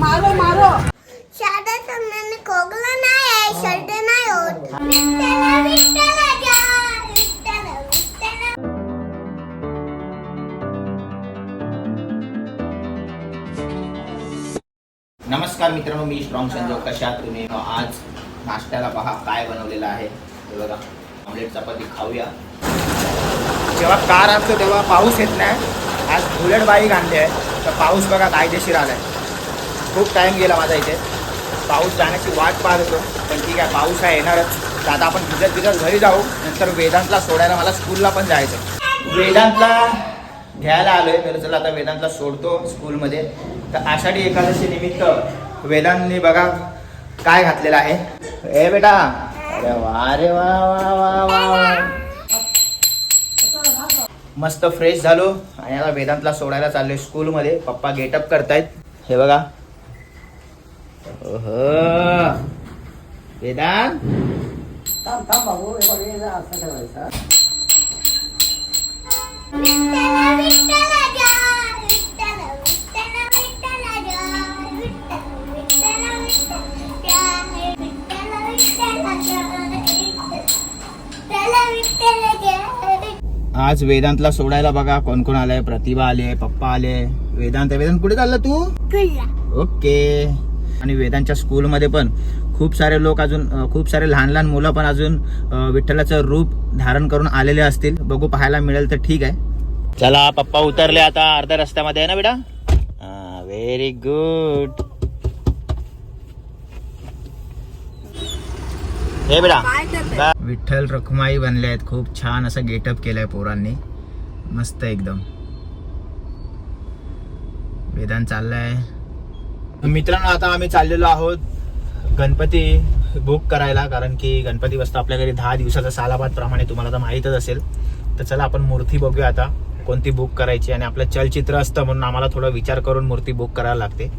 मारो मारो शाळा समजाने खोकला नाही आहे शर्ट नाही होत नमस्कार मित्रांनो मी स्ट्रॉंग संजय कशात? तुम्ही आज नाश्त्याला पहा काय बनवलेलं आहे. हे बघा ऑमलेट चपाती खाऊया. जेव्हा कार असतो तेव्हा पाऊस येत नाही. आज बुलेट बाईक आणली आहे. तर पाऊस बघा कायदेशीर आला आहे खूप टाईम गेला माझा इथे. पाऊस जाण्याची वाट पाहत होतो. पण ठीक आहे पाऊस आहे येणारच. तर आता आपण भिजत भिजत घरी जाऊ. नंतर वेदांतला सोडायला मला स्कूलला पण जायचं वेदांतला घ्यायला आलोय. तर चला आता वेदांतला सोडतो स्कूलमध्ये तर आषाढी एकादशी निमित्त वेदांतने बघा काय घातलेलं आहे. ए बेटा. अरे वा रे वा वा वा वा वा. मस्त फ्रेश झालो. आणि आता वेदांतला सोडायला चाललोय स्कूलमध्ये पप्पा गेटअप करतायत. हे बघा. ओहो. वेदांत? आज वेदांतला सोडायला बघा कोण कोण आलंय? प्रतिभा आले पप्पा आले वेदांत वेदांत कुठे चालला तू? ओके. आणि वेदांच्या स्कूलमध्ये पण खूप सारे लोक अजून खूप सारे लहान लहान मुलं पण अजून विठ्ठलाचं रूप धारण करून आलेले असतील. बघू पाहायला मिळेल तर ठीक आहे. चला पप्पा उतरले आता अर्ध्या रस्त्यामध्ये आहे ना बेटा? व्हेरी गुड हे बेटा. विठ्ठल रखुमाई बनले आहेत. खूप छान असं गेटअप केलंय पोरांनी. मस्त एकदम. वेदांत चाललाय. मित्रांनो आता आम्ही चाललेलो आहोत गणपती बुक करायला कारण की गणपती बसतो आपल्या घरी दहा दिवसाचा सालाबाद प्रमाणे तुम्हाला तर माहीतच असेल. तर चला आपण मूर्ती बघूया आता कोणती बुक करायची. आणि आपलं चलचित्र असतं म्हणून आम्हाला थोडा विचार करून मूर्ती बुक करायला लागते.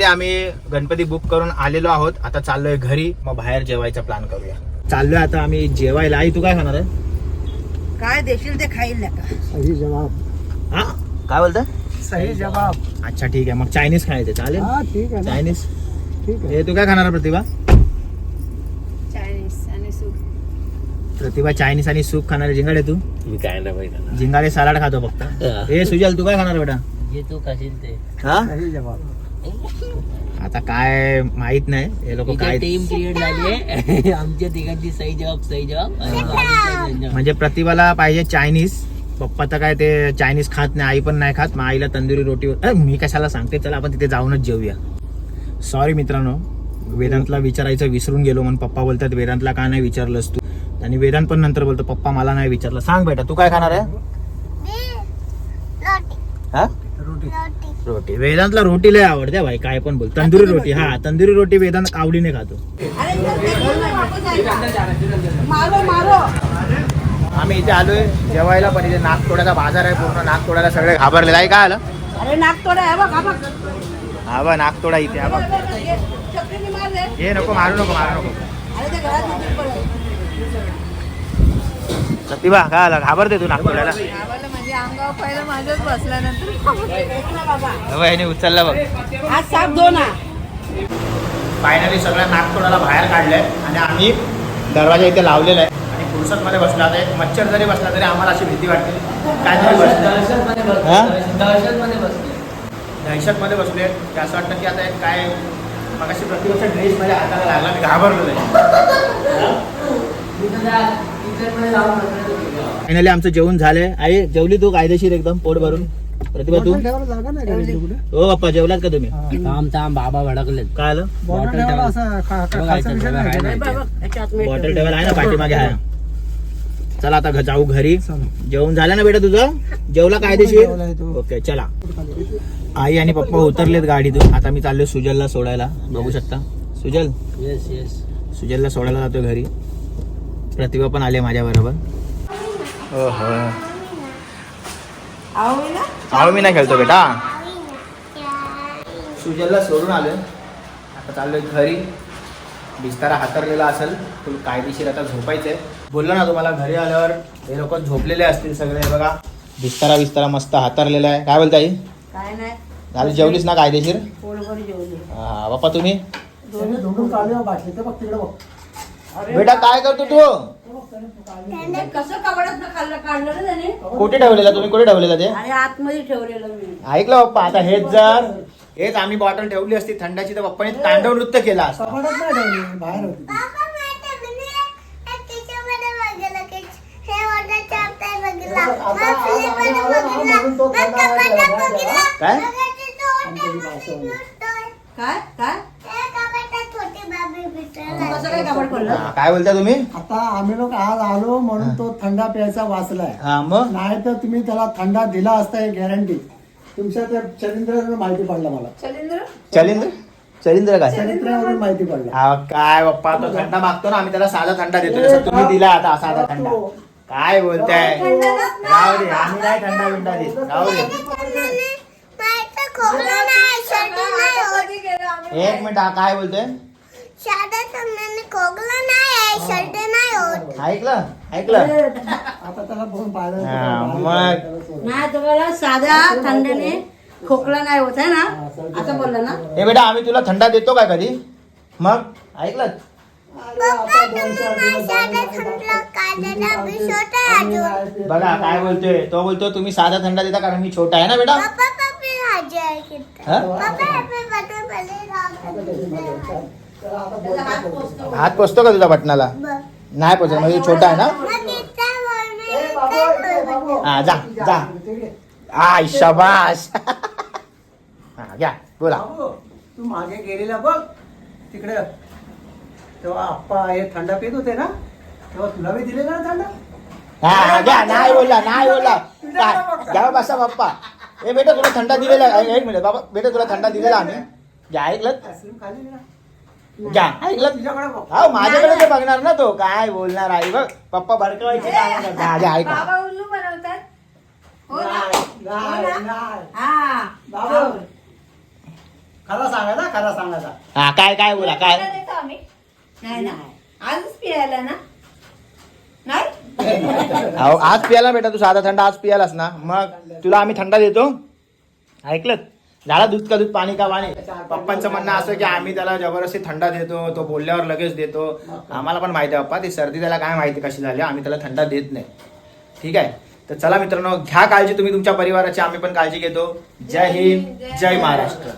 फायनली आम्ही गणपती बुक करून आलेलो आहोत. आता चाललोय घरी. मग बाहेर जेवायचा प्लॅन करूया. चाललोय आता आम्ही जेवायला. आई तू काय खाणार आहे? काय देशील ते खाईल सही जवाब. हा? काय बोलतं? सही जवाब. अच्छा ठीक आहे. मग चायनीज खायचं चालेल? हा ठीक आहे ना. चायनीज? ठीक आहे. हे तू काय खाणार आहे, प्रतिभा? चायनीज आणि सूप. प्रतिभा चायनीज आणि सूप खाणार. जिंगाडे तू? मी काय नाही जिंगाडे सलाड खातो फक्त. हे. सुजल तू काय खाणार बेटा? जे तू खाशील ते. हा? सही जवाब. आता काय माहीत नाही. हे लोक काय टीम क्रिएट झाली आहे आमच्या तिघांची सही जवाब सही जवाब. म्हणजे प्रतिभाला पाहिजे चायनीज. पप्पा तर काय ते चायनीज खात नाही आई पण नाही खात. मग आईला तंदुरी रोटी मी कशाला सांगते? चला आपण तिथे जाऊनच जेऊया. सॉरी मित्रांनो वेदांतला विचारायचं विसरून गेलो म्हणून पप्पा बोलतात वेदांतला का नाही विचारलंस तू? आणि वेदांत पण नंतर बोलतो पप्पा मला नाही विचारलं. सांग बेटा तू काय खाणार आहे? रोटी. हा? रोटी. वेदांतला रोटी लय आवडते भाई. काय पण बोल. तंदुरी रोटी हा. तंदुरी. रोटी वेदांत आवडीने खातो. आम्ही इथे आलोय. जेवायला पण इथे नागतोड्याचा बाजार आहे पूर्ण. नागतोड्याला सगळे घाबरलेलं. आहे काय आलं? अरे नाक तोडा आहे बघ हा बघ. हा बा नागतोडा इथे हा बघ. हे नको मारू नको मारू नको. प्रतिभा काय आला? घाबरते तू नागतोड्याला पहिलं माझंच बसल्यानंतर ह्याने उचलला बघ. आज साप दो ना फायनली सगळ्या नागतोडाला बाहेर काढलंय आणि आम्ही दरवाजा इथे लावलेला आहे. आणि फुरसतमध्ये बसलो आता एक मच्छर जरी बसला तरी आम्हाला अशी भीती वाटते. काय तरी बसलं दहशतमध्ये? बसले. की असं वाटतं की आता एक काय मग अशी प्रतिवर्ष ड्रेस माझ्या हाताला लागला. मी घाबरलो फायनली आमचं जेवण झालंय. आई जेवली तू कायदेशीर एकदम पोट भरून? प्रतिभा तू? हो बाप्पा जेवलात का तुम्ही? थांब थांब बाबा भडकलेत. काय आलं? बॉटल इथे. बॉटल ठेवायला आहे ना पाठीमागे आहे. चला आता घ- जाऊ घरी. जेवण झालं ना बेटा तुझं? जेवला कायदेशीर? ओके चला. आई आणि पप्पा उतरलेत गाडीतून. आता मी चाललोय सुजलला सोडायला. बघू शकता. सुजल? येस येस सुजलला सोडायला जातोय घरी. प्रतिभा पण आले माझ्या बरोबर. आहो मी नाही खेळतो बेटा. सुजलला सोडून आलोय. आता चाललोय घरी. बिस्तारा हातरलेला असेल फुल कायदेशीर आता झोपायचंय. बोललो ना तुम्हाला घरी आल्यावर हे लोक झोपलेले असतील सगळे हे बघा. बिस्तारा बिस्तारा मस्त हातरलेला आहे. काय बोलता आई काय नाही. झाली जेवलीस ना कायदेशीर? हा बाप्पा तुम्ही? बेटा काय करतो तू? कसं कपड्यात खाल्लं काढलं रे त्याने? कुठे ठेवलेला? तुम्ही कुठे ठेवलेला ते? आणि आतमध्ये ठेवलेलं मी. ऐकलं पप्पा आता हेच जर हेच आम्ही बॉटल ठेवली असती थंडाची तर पप्पाने तांडव नृत्य केला असता. बाबा माहिती म्हणे हे किचनमध्ये बघितलं की हे वॉटर चापताय बघितला. मग फ्रीजमध्ये बघितला. मग कपाटात बघितला. काय? मग याची छोटी बाबी दिसतोय. काय? काय हे कपाटात छोटी बाबी दिसतोय. कसं काय कपड पडलं? हा, काय बोलता तुम्ही? आता आम्ही लोक आज आलो म्हणून तो थंडा प्यायचा वाचलाय. हा मग? नाही तर तुम्ही त्याला थंडा दिला असता हे गॅरंटी तुमच्या त्या चरित्रावरून माहिती पडलं मला. चलिंद्र? चलिंद्र? चलिंद्र काय? चरित्रावरून माहिती पडलं. हा, काय बाप्पा तो थंडा मागतो ना आम्ही त्याला साधा थंडा देतो. जसं तुम्ही दिला आता साधा थंडा. काय बोलताय? राहू दे आम्ही नाही थंडा बिंडा देत. राहू दे. एक मिनिट हा काय बोलतोय? ऐकलं ऐकलं आता त्याला बघून पाहिलं हा, मग नाही तुम्हाला साध्या थंडीने खोकला नाही होत आहे ना असं बोललं ना हे बेटा आम्ही तुला थंडा देतो काय कधी मग ऐकलं बघा काय बोलतोय तो बोलतो तुम्ही साधा थंडा देता कारण मी छोटा आहे ना बेटा हा? हात पोचतो. का तुझ्या बटनाला नाही पोचत म्हणजे छोटा आहे ना? हा जा जा. आय शबाश हा घ्या बोला. बाबू, तू मागे गेलेला बघ. तिकडे तेव्हा आप्पा हे थंडा पित होते ना? तेव्हा तुला मी दिलेला ना थंडा? हा घ्या नाही बोलला नाही बोलला. काय घ्या बसा बाप्पा. ए बेटा तुला थंडा दिलेला आहे. एक मिनिट बाबा बेटा तुला थंडा दिलेला आम्ही. घ्या ऐकलं? आईस्क्रीम खाल्ली ना? ऐकलं हा माझ्याकडे ते बघणार ना तो. काय बोलणार आई बघ. पप्पा भडकवायचे काम करतात. हा, घ्या, ऐका बाबा उल्लू बनवतात. हो ना. हा बाबू खरा सांगायचा खरा सांगायचा. हा काय काय बोला काय? देतो आम्ही. नाही नाही. आजच पियाला ना? नाही? अहो आज पियाला बेटा तू साधा थंडा आज पियालास ना. मग तुला आम्ही थंडा देतो. ऐकलं झाला दूध का दूध पाणी का पाणी? पप्पांचं म्हणणं असं की आम्ही त्याला जबरदस्ती थंडा देतो तो बोलल्यावर लगेच देतो. आम्हाला पण माहिती आहे पप्पा ती सर्दी त्याला काय माहिती कशी झाली? आम्ही त्याला थंडा देत नाही. ठीक आहे? तर चला मित्रांनो घ्या काळजी तुम्ही तुमच्या परिवाराची आम्ही पण काळजी घेतो. जय हिंद जय महाराष्ट्र.